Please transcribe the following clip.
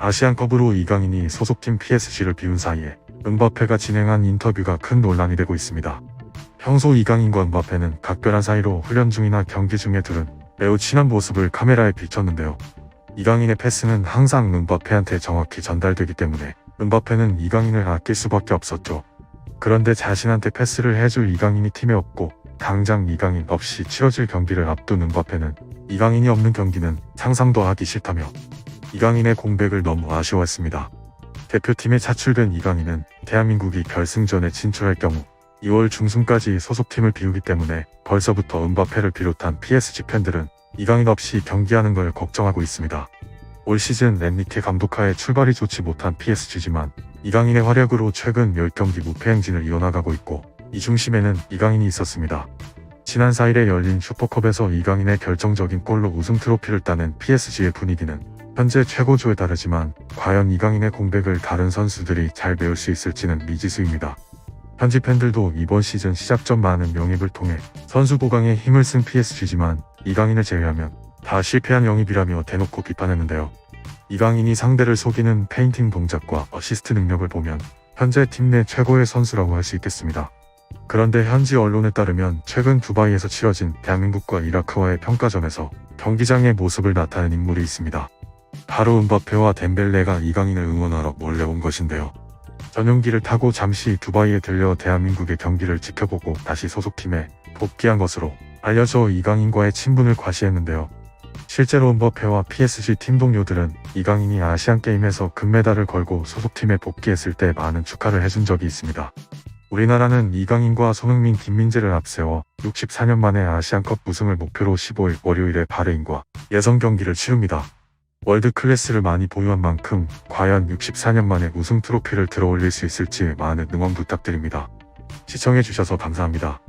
아시안컵으로 이강인이 소속팀 PSG를 비운 사이에 은바페가 진행한 인터뷰가 큰 논란이 되고 있습니다. 평소 이강인과 은바페는 각별한 사이로 훈련 중이나 경기 중에 둘은 매우 친한 모습을 카메라에 비췄는데요. 이강인의 패스는 항상 은바페한테 정확히 전달되기 때문에 은바페는 이강인을 아낄 수밖에 없었죠. 그런데 자신한테 패스를 해줄 이강인이 팀에 없고 당장 이강인 없이 치러질 경기를 앞둔 은바페는 이강인이 없는 경기는 상상도 하기 싫다며 이강인의 공백을 너무 아쉬워했습니다. 대표팀에 차출된 이강인은 대한민국이 결승전에 진출할 경우 2월 중순까지 소속팀을 비우기 때문에 벌써부터 은바페를 비롯한 PSG 팬들은 이강인 없이 경기하는 걸 걱정하고 있습니다. 올 시즌 렌리케 감독하에 출발이 좋지 못한 PSG지만 이강인의 활약으로 최근 10경기 무패 행진을 이어나가고 있고 이 중심에는 이강인이 있었습니다. 지난 4일에 열린 슈퍼컵에서 이강인의 결정적인 골로 우승 트로피를 따낸 PSG의 분위기는 현재 최고조에 다르지만 과연 이강인의 공백을 다른 선수들이 잘 메울 수 있을지는 미지수입니다. 현지 팬들도 이번 시즌 시작 전 많은 영입을 통해 선수 보강에 힘을 쓴 PSG지만 이강인을 제외하면 다 실패한 영입이라며 대놓고 비판했는데요. 이강인이 상대를 속이는 페인팅 동작과 어시스트 능력을 보면 현재 팀 내 최고의 선수라고 할 수 있겠습니다. 그런데 현지 언론에 따르면 최근 두바이에서 치러진 대한민국과 이라크와의 평가전에서 경기장의 모습을 나타낸 인물이 있습니다. 바로 은바페와 덴벨레가 이강인을 응원하러 몰래 온 것인데요. 전용기를 타고 잠시 두바이에 들려 대한민국의 경기를 지켜보고 다시 소속팀에 복귀한 것으로 알려져 이강인과의 친분을 과시했는데요. 실제로 은바페와 PSG 팀 동료들은 이강인이 아시안게임에서 금메달을 걸고 소속팀에 복귀했을 때 많은 축하를 해준 적이 있습니다. 우리나라는 이강인과 손흥민, 김민재를 앞세워 64년 만에 아시안컵 우승을 목표로 15일 월요일에 바레인과 예선 경기를 치릅니다. 월드 클래스를 많이 보유한 만큼 과연 64년 만에 우승 트로피를 들어올릴 수 있을지 많은 응원 부탁드립니다. 시청해주셔서 감사합니다.